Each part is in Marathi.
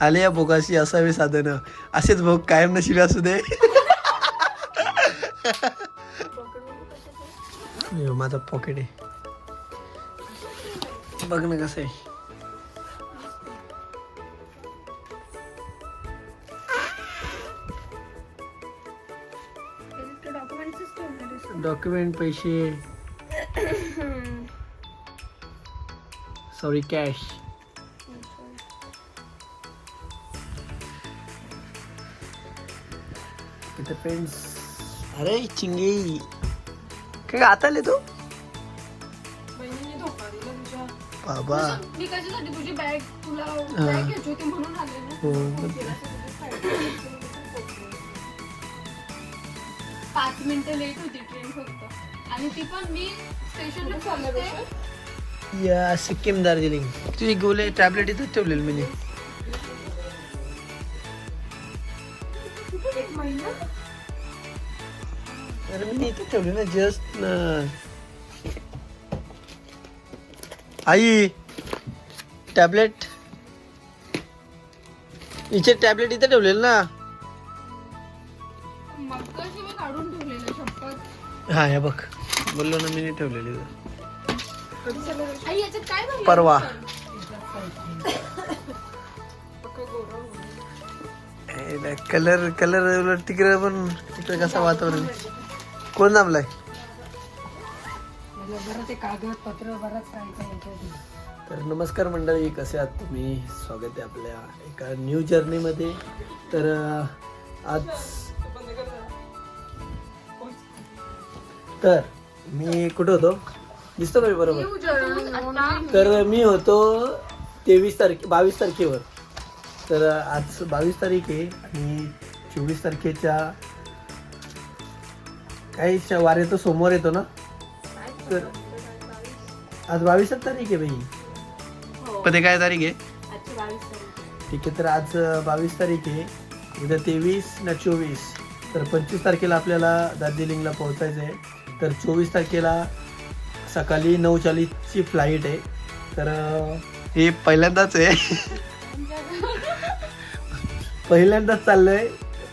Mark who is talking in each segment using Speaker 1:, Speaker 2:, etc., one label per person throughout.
Speaker 1: आले या भोगाशी असावे साधन. असेच भोग कायम नशिबी असू दे. माझा पॉकेट आहे. बघ ना कसं आहे. डॉक्युमेंट पैसे. सॉरी कॅश इथे पेन्स अरे चिंगे. काय आता आले तू. बाबा.
Speaker 2: मी कशासाठी तुझी बॅग तुला. बॅग घ्यायची होती म्हणून आले ना?
Speaker 1: हो.
Speaker 2: पाच मिनिटं लेट होती ट्रेन फक्त. आणि ती पण मी स्टेशनला चालले
Speaker 1: या सिक्कीम दार्जिलिंग तुझी गोले टॅबलेट इथं ठेवलेली मी.
Speaker 2: एक महिना
Speaker 1: अरे मी इथे ठेवली ना जस्ट ना. आई टॅबलेट हिचे टॅबलेट इथे ठेवलेलं ना.
Speaker 2: मग कशी मी काढून ठेवलेलं शपथ.
Speaker 1: हा हे बघ. बोललो ना मी नाही ठेवलेली. इथं.
Speaker 2: आई याच्यात काय भरलं
Speaker 1: परवा. कलर कलर उलट तिकडे पण तिकडे कसं वातावरण कोण
Speaker 2: काय
Speaker 1: तर नमस्कार मंडळी कसे आहात तुम्ही? स्वागत आहे आपल्या एका न्यू जर्नीमध्ये तर आज तर मी कुठं होतो? दिसतो का बरोबर? तर मी होतो तेवीस तारखे बावीस तारखेवर. तर आज बावीस तारीख आहे आणि चोवीस तारखेच्या काही श- वार येतो सोमवार येतो ना? तर आज बावीसच तारीख आहे बाई. पण ते काय तारीख आहे? ठीक आहे तर आज बावीस तारीख आहे. उद्या तेवीस ना चोवीस. तर पंचवीस तारखेला आपल्याला दार्जिलिंगला पोहोचायचं आहे. तर चोवीस तारखेला सकाळी नऊ चाळीसची फ्लाईट आहे. तर हे पहिल्यांदाच आहे. पहिल्यांदाच चाललंय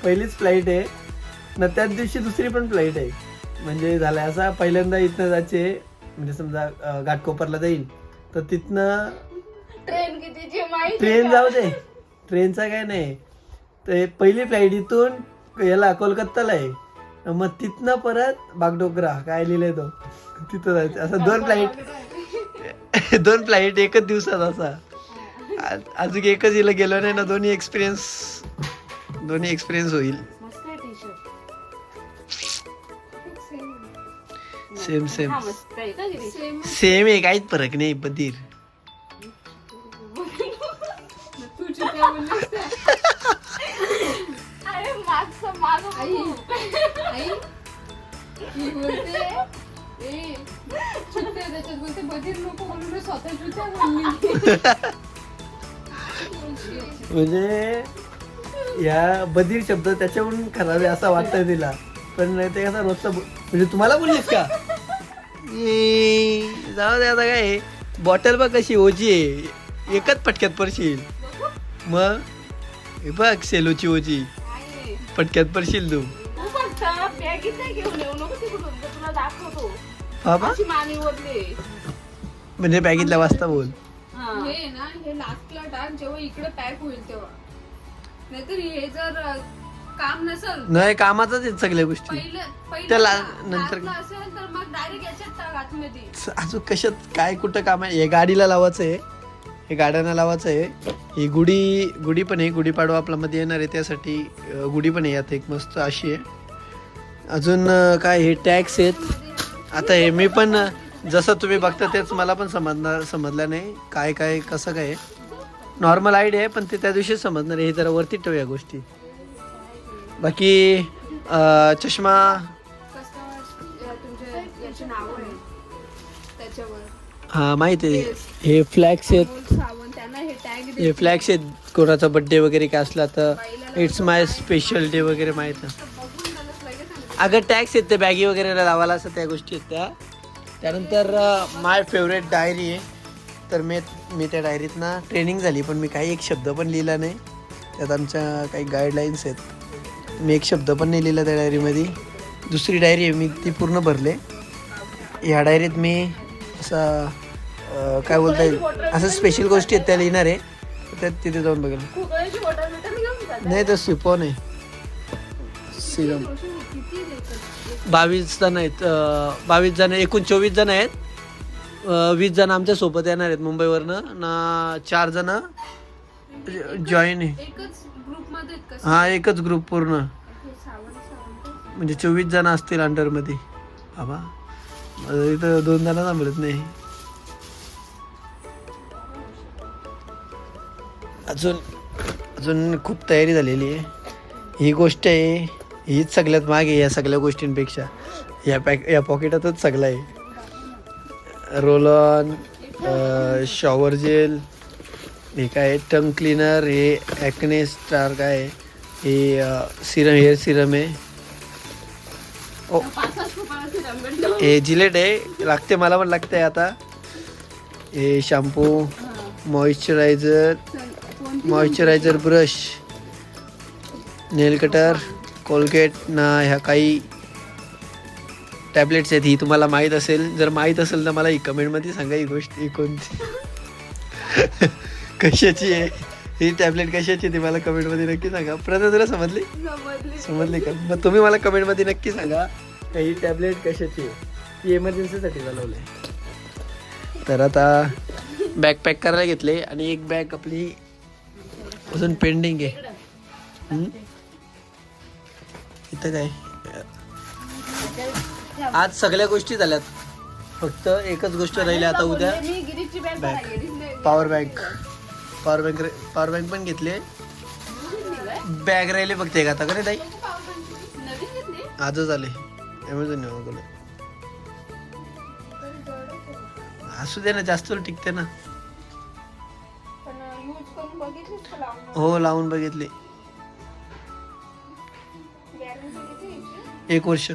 Speaker 1: पहिलीच फ्लाईट आहे. ना त्याच दिवशी दुसरी पण फ्लाईट आहे. म्हणजे झालं असा पहिल्यांदा इथनं जायचे म्हणजे समजा घाटकोपरला जाईल तर तिथनं
Speaker 2: ट्रेन कितीची माहिती
Speaker 1: ट्रेन जाऊ दे. ट्रेनचा काय नाही. तर पहिली फ्लाईट इथून याला कोलकाताला आहे. मग तिथनं परत बागडोगरा काय लिहिलंय तो. तिथं जायचं. असं दोन फ्लाईट दोन फ्लाईट एकच दिवसात असा. आज- अजून एकच हिला गेलो नाही ना दोन्ही एक्सपिरियन्स दोन्ही एक्सपिरियन्स होईल.
Speaker 2: मस्त आहे टी
Speaker 1: सेम सेम
Speaker 2: सेम
Speaker 1: सेम आहे. काहीच फरक नाही बधीर म्हणजे या बधीर शब्द त्याच्याहून खराब आहे असं वाटतंय तिला. पण नाही ते कसा रोजचा म्हणजे तुम्हाला बोललीस का? ए, जाऊ दे आता काय. बॉटल बघ कशी ओजी आहे. एकच पटक्यात पडशील. मग? हे बघ सेलोची ओजी.
Speaker 2: काय
Speaker 1: पटक्यात पडशील तू. बाबा. म्हणजे बॅगीतला वाजता बोल.
Speaker 2: हे. ना हे लास्टला टाक जेव्हा इकडे पॅक होईल तेव्हा. नाहीतर हे जर अ, काम नसेल
Speaker 1: नाही कामाचाच आहेत सगळ्या गोष्टी.
Speaker 2: पहिलं पहिलं
Speaker 1: त्याला नंतर-
Speaker 2: लास्टला असेल तर मग डायरेक्ट याच्यात टाक आतमध्ये.
Speaker 1: अजून कशात काय कुठं काम आहे? हे गाडीला लावायचं आहे हे गाड्यांना लावायचं आहे ही गुढी गुढी पण आहे. गुढीपाडवा आपल्या मध्ये येणार आहे त्यासाठी. अं, गुढी पण आहे. यात एक मस्त अशी आहे. अजून अं, काय हे टॅक्स आहेत. आता हे मी पण अं, जसं तुम्ही बघता तेच मला पण समजणार समजलं नाही. काय काय कसं काय नॉर्मल आयडिया आहे पण ते त्या दिवशीच समजणार हे जरा वरती ठेवू या गोष्टी. बाकी चष्मा? हा माहिती आहे. हे फ्लॅक्स आहेत.
Speaker 2: हे
Speaker 1: फ्लॅक्स आहेत. कोणाचा बड्डे वगैरे काय असला तर इट्स माय स्पेशल डे वगैरे माहीत अगं टॅक्स आहेत ते बॅगी वगैरे लावायला असं त्या गोष्टी आहेत त्या. त्यानंतर माय फेवरेट डायरी आहे. तर मी मी त्या डायरीत ना ट्रेनिंग झाली पण मी काही एक शब्द पण लिहिला नाही. त्यात आमच्या काही गाईडलाईन्स आहेत. मी एक शब्द पण नाही लिहिला त्या डायरीमध्ये दुसरी डायरी आहे मी ती पूर्ण भरले. ह्या डायरीत मी असा काय बोलता येईल? असं स्पेशल गोष्टी आहेत त्या लिहिणार आहे. त्यात तिथे जाऊन बघेल. नाही तर सिपॉन आहे. सिरम. बावीस जण आहेत बावीस जण एकूण चोवीस जण आहेत. वीस जण आमच्यासोबत येणार आहेत मुंबईवरनं. ना चार जण जॉईन हा एकच ग्रुप पूर्ण. म्हणजे चोवीस जण असतील अंडरमध्ये बाबा इथं दोन जण थांबलत नाही. अजून अजून खूप तयारी झालेली आहे. ही गोष्ट आहे हीच सगळ्यात मागे या सगळ्या गोष्टींपेक्षा. या पॅक या पॉकेटातच सगळं आहे. रोल ऑन शॉवर जेल हे काय टंग क्लीनर हे ॲक्ने स्टार काय आहे? हे सिरम हेअर सिरम आहे ओ हे जिलेट आहे लागते मला पण लागते आता हे shampoo moisturiser moisturiser brush nail cutter Colgate ना ह्या काही टॅबलेट्स आहेत ही तुम्हाला माहीत असेल. जर माहीत असेल तर मला ही कमेंटमध्ये सांगा ही गोष्ट ही कोणती. कशाची आहे? ही टॅबलेट कशाची आहे ती मला कमेंटमध्ये नक्की सांगा. प्रथा तुला समजली?
Speaker 3: समजली.
Speaker 1: का? मग तुम्ही मला कमेंटमध्ये नक्की सांगा का ही टॅबलेट कशाची आहे? ती एमर्जन्सीसाठी चालवली तर आता बॅग पॅक करायला घेतले आणि एक बॅग आपली अजून पेंडिंग आहे? इथं काय? आज सगळ्या गोष्टी झाल्यात. फक्त एकच गोष्ट राहिली आता उद्या.
Speaker 3: बॅग. गिरीची
Speaker 1: power bank. Power bank power bank पण घेतले बॅग राहिले फक्त एक आता का ताई? आजच आले. ॲमेझॉन मागवले असू दे ना जास्त टिकते ना. हो लावून बघितले? एक वर्ष.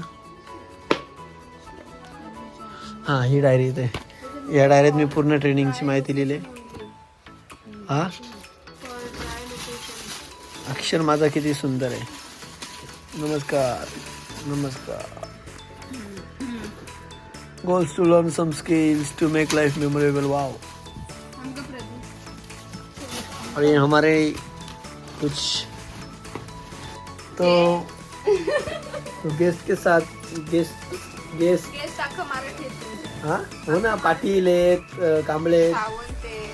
Speaker 1: हाँ, ही डायरी इथे या डायरीत मी पूर्ण ट्रेनिंगची माहिती लिहिली। हा? अक्षर माझा किती सुंदर आहे। नमस्कार नमस्कार। Goals to learn some skills to make life memorable
Speaker 2: Pradeep
Speaker 1: और ये हमारे कुछ तो तो गेस्ट के साथ गेस्ट गेस्ट
Speaker 3: येते
Speaker 1: हा? हो ना पाटील आहेत अं, कांबळे आहेत.
Speaker 3: सावंत आहे.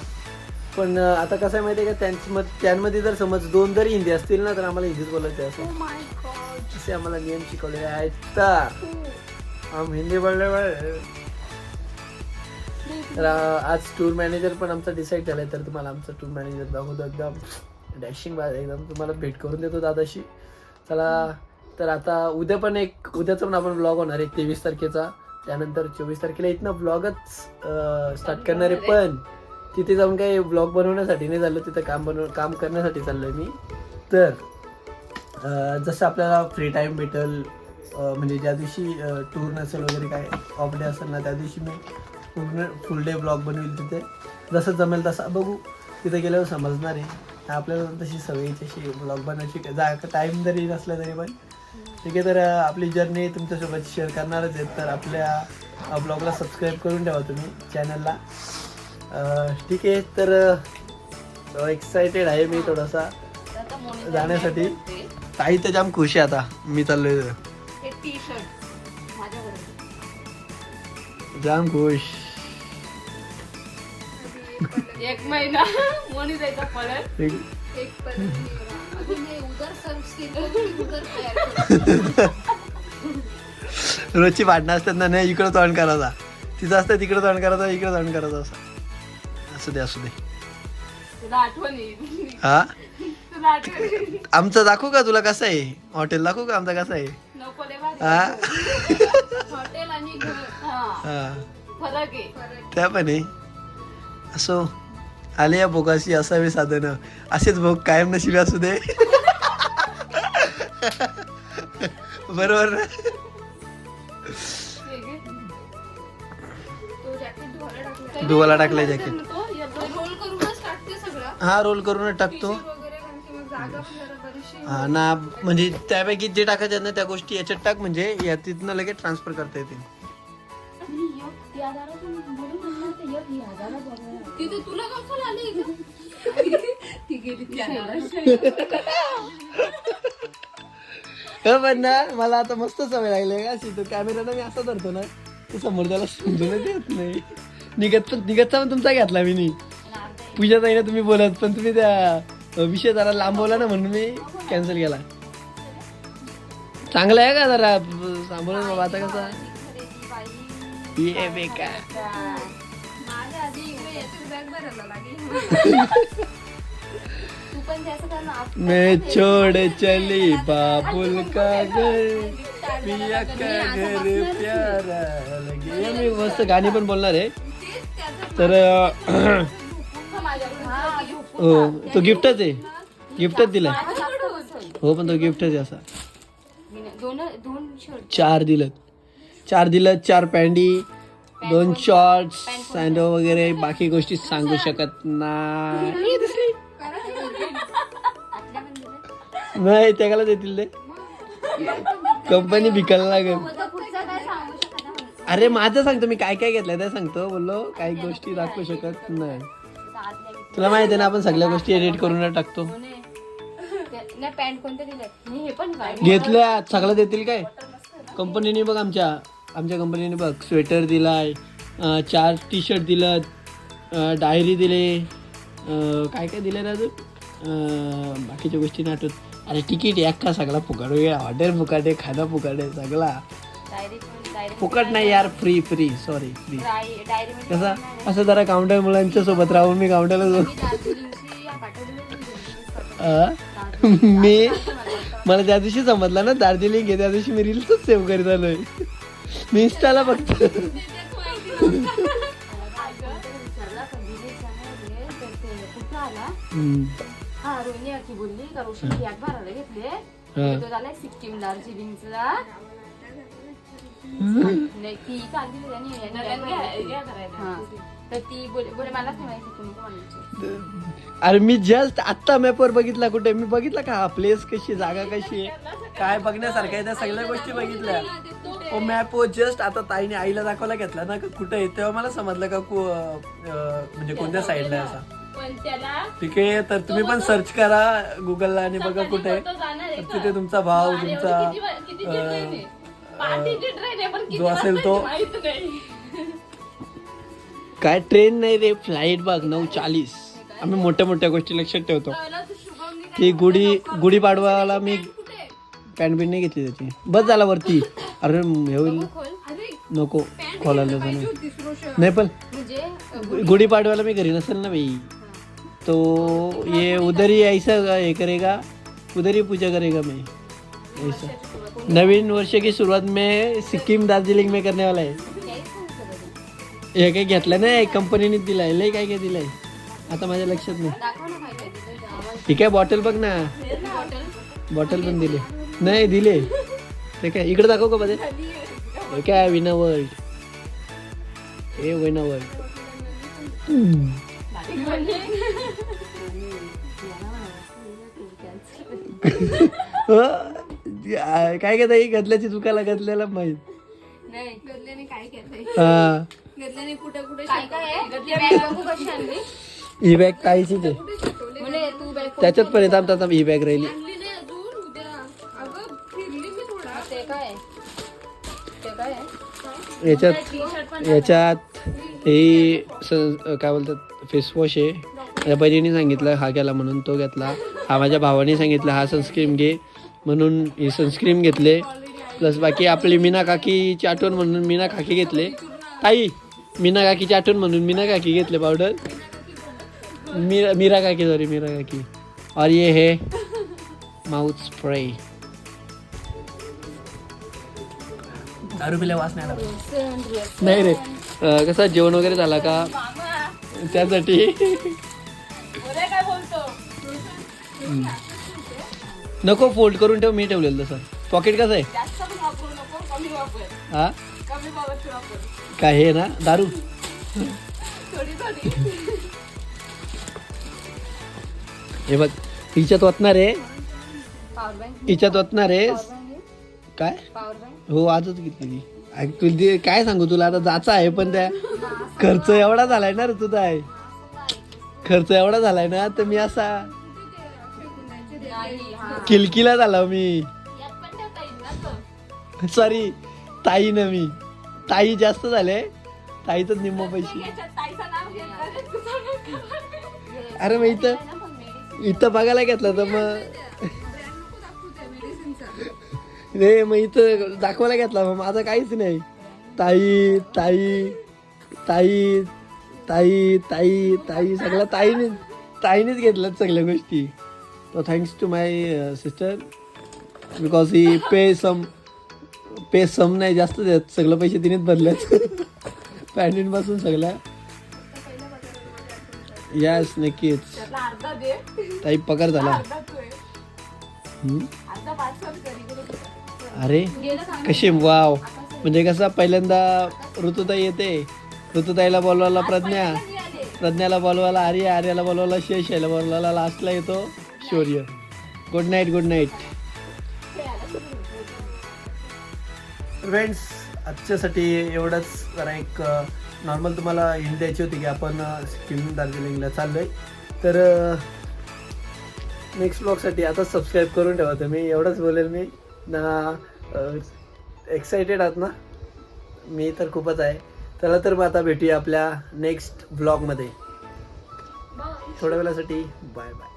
Speaker 1: पण अं, आता कसं आहे माहिती आहे का त्यांच्या त्यांमध्ये जर समज दोन जरी हिंदी असतील ना तर आम्हाला हिंदीच बोलायचे
Speaker 3: ओ
Speaker 1: असं.
Speaker 3: माय गॉड
Speaker 1: असे आम्हाला नियम शिकवलेले आहेत. तर हम हिंदी बोलले. तर आज टूर मॅनेजर पण आमचा डिसाईड झालाय तर तुम्हाला आमचा टूर मॅनेजर दाखवतो. एकदम डॅशिंग एकदम तुम्हाला भेट करून देतो दादाशी. चला. तर आता उद्या पण एक उद्याचा पण आपण ब्लॉग होणार आहे तेवीस तारखेचा. त्यानंतर चोवीस तारखेला इथनं ब्लॉगच स्टार्ट करणार आहे. पण तिथे जाऊन काही ब्लॉग बनवण्यासाठी नाही झालं तिथं काम बनव काम करण्यासाठी चाललोय मी. तर जसं आपल्याला फ्री टाईम भेटेल म्हणजे ज्या दिवशी टूर नसेल वगैरे काय ऑफ डे असेल ना त्या दिवशी मी पूर्ण फुल डे ब्लॉग बनवेल तिथे. जसं जमेल तसं बघू. तिथे गेल्यावर समजणार आहे. आपल्याला तशी सवयी तशी ब्लॉग बनवायची जा टाईम जरी नसला तरी पण. ठीक आहे तर आपली जर्नी तुमच्यासोबत शेअर करणारच आहेत. तर आपल्या ब्लॉगला सबस्क्राईब करून ठेवा तुम्ही चॅनलला ठीक आहे तर एक्सायटेड आहे मी थोडासा जाण्यासाठी. ताई तर जाम खुश आहे आता मी चाललोय. जाम खुश.
Speaker 3: एक महिना मोनी जायचा पळत
Speaker 1: ठीक.
Speaker 2: एक पर्यंत अजून हे उदर सर्व स्किन उदर तयार करू.
Speaker 1: रोजची भांडणं असतात ना नाही इकडं तोंड करायचा. तिथं असतं तिकडं तोंड करायचं इकडं तोंड करायचं असं. असू दे असू दे.
Speaker 3: तुला आठवण येईल.
Speaker 1: हा?
Speaker 3: तुला आठवण येईल.
Speaker 1: आमचं दाखवू का तुला कसं आहे? हॉटेल दाखवू का आमचं कसं आहे?
Speaker 3: नको.
Speaker 1: हा?
Speaker 2: हॉटेल आणि घर.
Speaker 3: हा.
Speaker 1: हा.
Speaker 3: फरक आहे.
Speaker 1: त्या पण आहे. असो. आले या भोगाशी असावे साधन. असेच भोग कायम नशिबी असू दे. बरोबर ना?
Speaker 3: हे
Speaker 1: टाकलंय जॅकेट हा रोल करूनच टाकतो. हा ना म्हणजे त्यापैकी जे टाकायचे ना त्या गोष्टी याच्यात टाक म्हणजे या तिथनं लगेच ट्रान्सफर करता येतील.
Speaker 2: तिथे तुला आली ती गेली
Speaker 1: हो पण ना मला आता मस्त सवय लागली. का अशी तो कॅमेरा मी असा धरतो ना तो समोर त्याला समजूनच देत नाही. निघत पण निघतचा पण तुमचा घेतला मी नी पूजा ताईने तुम्ही बोलत पण तुम्ही त्या विषय जरा लांबवला ना म्हणून मी कॅन्सल केला. चांगला आहे का जरा सांभाळून बाबा आता कसा? ये बेका
Speaker 3: माझ्या आधी बॅग भरायला लागेल
Speaker 2: तू पण त्याचं कर ना
Speaker 1: मैं छोड़ चली बाबुल का घर। पिया का घर प्यारा लगे। मी मस्त गाणी पण बोलणार आहे तर अ, हो तो? गिफ्टच आहे गिफ्टच दिलाय हो पण तो गिफ्टच आहे असा।
Speaker 2: दोन दोन शर्ट
Speaker 1: चार दिलं चार दिलं चार पॅन्डी दोन शॉर्ट्स सँडो वगैरे बाकी गोष्टी सांगू शकत नाही. नाही त्याला देतील ते. कंपनी विकायला लागेल. अरे माझं सांगतो मी काय काय घेतलंय ते सांगतो. बोललो काही गोष्टी दाखवू शकत नाही. तुला माहिती आहे ना आपण सगळ्या गोष्टी एडिट करून टाकतो. घेतल्या सगळं देतील काय? कंपनीने बघ आमच्या. आमच्या कंपनीने बघ स्वेटर दिलाय अं, चार टी शर्ट दिलं डायरी दिले काय काय दिलं ना अजून? बाकीच्या गोष्टी आठवत अरे तिकीट एक का सगळा फुकट हॉटेल फुकट आहे फुकट आहे सगळा. फुकट नाही यार फ्री फ्री सॉरी फ्री कसं? असं जरा काउंटर मुलांच्या सोबत राहून मी काउंटरला जाऊ.
Speaker 2: मी
Speaker 1: मला त्या दिवशी समजलं ना दार्जिलिंग आहे त्या दिवशी मी रील्सच सेव्ह करीत आलोय. मी इंस्टाला हम्म.
Speaker 2: हा रोहिणी बोलली का रोशन घेतले.
Speaker 1: हा.
Speaker 2: तो झालाय नाही ती काल दिली त्यांनी यांनी हा. तर ती बोले बोले मलाच नाही माहिती तुम्ही कोणाची.
Speaker 1: अरे मी जस्ट आत्ता मॅपवर बघितला कुठे? मी बघितला का? हा प्लेस कशी जागा कशी? आहे काय बघण्यासारखं आहे त्या सगळ्या गोष्टी बघितल्या. ओ मॅप जस्ट आता ताईने आईला दाखवायला घेतला ना का कुठे आहे? तेव्हा मला समजलं का कु- अं, म्हणजे कोणत्या साईडला आहे असा.
Speaker 2: पण त्याला
Speaker 1: ठीक आहे तर तुम्ही पण सर्च करा गुगलला आणि बघा कुठे आहे.
Speaker 2: तो जाणार आहे
Speaker 1: तर तिथे तुमचा भाव तुमचा
Speaker 2: किती पार्टीची ट्रेन आहे? पण किती
Speaker 1: जो असेल तो.
Speaker 2: माहीत नाही.
Speaker 1: काय ट्रेन नाही रे फ्लाईट बघ नऊ चाळीस. आम्ही मोठ्या मोठ्या गोष्टी लक्षात ठेवतो. ती गुढी गुढी पाडवाला मी पॅन्ट बिन नाही घेतली त्याची. बस झाला वरती. अरे हे होईल. नको खोलायला नाही पण
Speaker 2: म्हणजे
Speaker 1: गुढी पाडवायला मी घरी नसेल ना भाई तो ये उधर ही ऐसा हे करेगा. उधर ही पूजा करेगा मैं. ऐसा. नवीन वर्ष की शुरुआत में सिक्किम दार्जिलिंग में करने वाला है. हे काही घेतलं नाही कंपनीने दिलाय. लय काय काय दिलंय. आता माझ्या लक्षात नाही. ठीक आहे बॉटल बघ ना. बॉटल पण दिले. नाही दिले. ते काय इकडे दाखव का मध्ये हे काय विना वर्ल्ड हे विना वर्ल्ड काय काय ताई घातल्याची चुकाला घातलेला माहीत. हा.
Speaker 3: गदल्याने कुठे कुठे
Speaker 2: काय काय आहे? ती बॅग बघू कशी आणली
Speaker 1: ही बॅग ताईचीच आहे
Speaker 2: म्हणे तू बॅग
Speaker 1: त्याच्यात पण येतात ही बॅग राहिली. याच्यात याच्यात हे स- काय बोलतात फेसवॉश आहे. माझ्या बहिणीने सांगितलं हा घ्याला म्हणून तो घेतला. हा माझ्या भावाने सांगितलं हा सनस्क्रीम घे म्हणून ही सनस्क्रीम घेतले. प्लस बाकी आपली मीना काकीची आठवण म्हणून मीना काकी घेतले. ताई मीना काकीची आठवण म्हणून मीना काकी घेतले पावडर मीरा मीरा काकी सॉरी मीरा काकी. और ये है माउथ स्प्रे दारू पिल्या वास नाही आला. नाही रे. अं, कसं जेवण वगैरे झाला का? त्यासाठी. हम्म. नको फोल्ड करून ठेव मी ठेवलेलं तसं. पॉकेट कसं आहे? हा? काय हे ना? दारू? हे बघ हिच्यात ओतणार आहे.
Speaker 3: पॉवर बँक
Speaker 1: हिच्यात ओतणार आहे. काय?
Speaker 3: पॉवर बँक
Speaker 1: हो आजच घेतली ऐक काय सांगू तुला? आता जाचा आहे पण त्या खर्च एवढा झालाय ना रे तुझा आहे. खर्च एवढा झालाय ना तर मी असा किलकिला झाला मी. सॉरी ताई ना मी. ताई जास्त झाले. ताईच निम्म पैसे. अरे मग इथं इथं बघायला घेतलं तर मग रे मग इथं दाखवायला घेतला मग माझं काहीच नाही. ताई ताई ताई ताई ताई ताई सगळं ताईने ताईनेच घेतलं सगळ्या गोष्टी. तो thanks to my sister because he pay some pay some नाही जास्त देत. सगळं पैसे तिनेच भरलेत. पॅन्टीन पासून सगळ्या. यस नक्कीच. ताई पगार झाला. अरे? कशी वाव. म्हणजे कसं पहिल्यांदा ऋतुताई येते. ऋतुताईला बोलवायला प्रज्ञा. प्रज्ञाला बोलवायला आर्य आर्याला बोलवायला शेष याला बोलवायला लास्टला येतो Shaurya. Good night good night friends आजच्यासाठी एवढंच. जरा एक नॉर्मल तुम्हाला हिंट द्यायची होती की आपण सिक्कीम दार्जिलिंगला चाललो आहे तर नेक्स्ट ब्लॉगसाठी आता सबस्क्राईब करून ठेवा तुम्ही. एवढंच बोलेल मी. ना एक्सायटेड आहात ना? मी तर खूपच आहे. चला तर मग आता भेटूया आपल्या नेक्स्ट ब्लॉगमध्ये थोड्या वेळासाठी बाय बाय